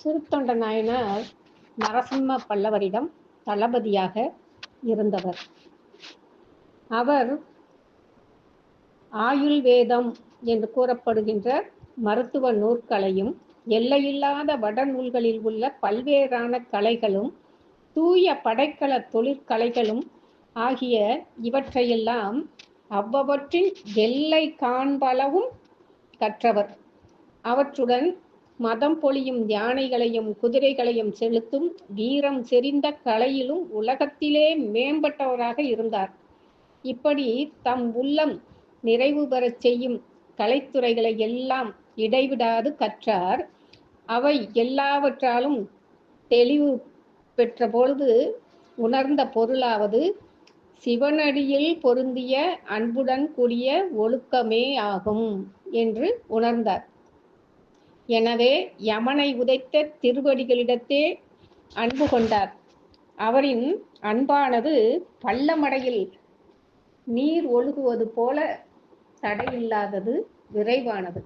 சிறுத்தொண்ட நாயனார் நரசிம்ம பல்லவரிடம் தளபதியாக இருந்தவர். அவர் ஆயுள் வேதம் என்று கூறப்படுகின்ற மருத்துவ நூற்களையும் எல்லையில்லாத வடநூல்களில் உள்ள பல்வேறான கலைகளும் தூய படைக்கல தொழிற்கலைகளும் ஆகிய இவற்றையெல்லாம் அவ்வவற்றின் எல்லை காண்பளவும் கற்றவர். அவற்றுடன் மதம் பொழியும் யானைகளையும் குதிரைகளையும் செலுத்தும் வீரம் செறிந்த கலையிலும் உலகத்திலே மேம்பட்டவராக இருந்தார். இப்படி தம் உள்ளம் நிறைவு பெறச் செய்யும் கலைத்துறைகளை எல்லாம் இடைவிடாது கற்றார். அவை எல்லாவற்றாலும் தெளிவு பெற்ற பொழுது உணர்ந்த பொருளாவது சிவனடியில் பொருந்திய அன்புடன் கூடிய ஒழுக்கமே ஆகும் என்று உணர்ந்தார். எனவே யமனை உதைத்த திருவடிகளிடத்தே அன்பு கொண்டார். அவரின் அன்பானது பள்ளமடையில் நீர் ஒழுகுவது போல தடையில்லாதது விரைவானது.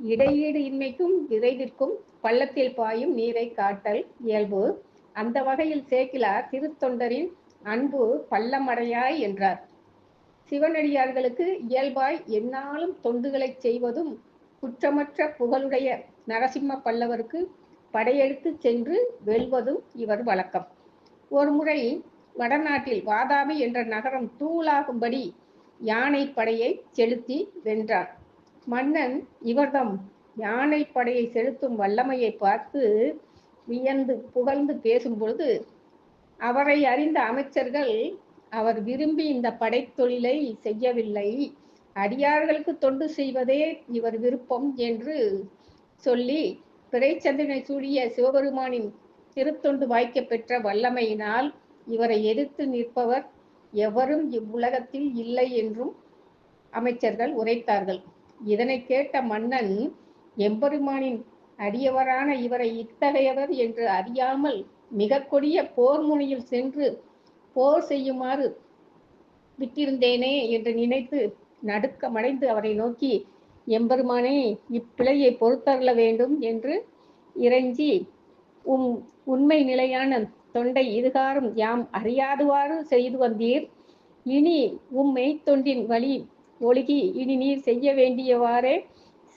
இடையீடு இன்மைக்கும் விரைவிற்கும் பள்ளத்தில் பாயும் நீரை காட்டல் இயல்பு. அந்த வகையில் சேக்கிலார் திருத்தொண்டரின் அன்பு பள்ளமடையாய் என்றார். சிவனடியார்களுக்கு இயல்பாய் என்னாலும் தொண்டுகளை செய்வதும் குற்றமற்ற புகழுடைய நரசிம்ம பல்லவருக்கு படையெடுத்து சென்று வெல்வதும் இவர் வழக்கம். ஒரு முறை வடநாட்டில் வாதாபி என்ற நகரம் தூளாகும்படி யானை படையை செலுத்தி வென்றார். மன்னன் இவர்தம் யானை படையை செலுத்தும் வல்லமையை பார்த்து வியந்து புகழ்ந்து பேசும் பொழுது அவரை அறிந்த அமைச்சர்கள் அவர் விரும்பி இந்த படைத்தொழிலை செய்யவில்லை. அடியார்களுக்கு தொண்டு செய்வதே இவர் விருப்பம் என்று சொல்லி பிறைச்சந்திரனை சூடிய சிவபெருமானின் திருத்தொண்டு வாய்க்க பெற்ற வல்லமையினால் இவரை எதிர்த்து நிற்பவர் எவரும் இவ்வுலகத்தில் இல்லை என்றும் அமைச்சர்கள் உரைத்தார்கள். இதனை கேட்ட மன்னன் எம்பெருமானின் அடியவரான இவரை இத்தகையவர் என்று அறியாமல் மிக கொடிய போர் முனையில் சென்று போர் செய்யுமாறு விட்டிருந்தேனே என்று நினைத்து நடுக்கமடைந்து அவரை நோக்கி எம்பெருமானே இப்பிழையை பொறுத்தருள வேண்டும் என்று இறைஞ்சி உம் உண்மை நிலையான தொண்டை இதுகாரும் யாம் அறியாதுவாறு செய்து வந்தீர். இனி உம் மெய்த்தொண்டின் வழி ஒழுகி இனி நீர் செய்ய வேண்டியவாறே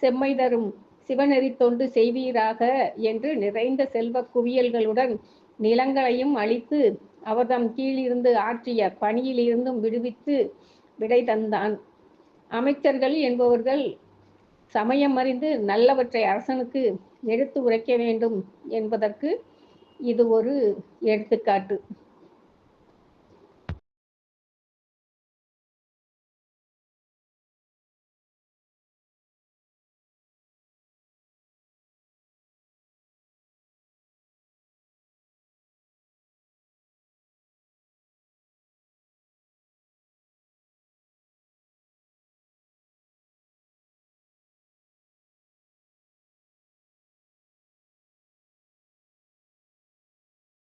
செம்மை தரும் சிவநெறி தொண்டு செய்வீராக என்று நிறைந்த செல்வ குவியல்களுடன் நிலங்களையும் அழித்து அவர்தம் கீழிருந்து ஆற்றிய பணியிலிருந்தும் விடுவித்து விடை தந்தான். அமைச்சர்கள் என்பவர்கள் சமயம் அறிந்து நல்லவற்றை அரசனுக்கு எடுத்து உரைக்க வேண்டும் என்பதற்கு இது ஒரு எடுத்துக்காட்டு.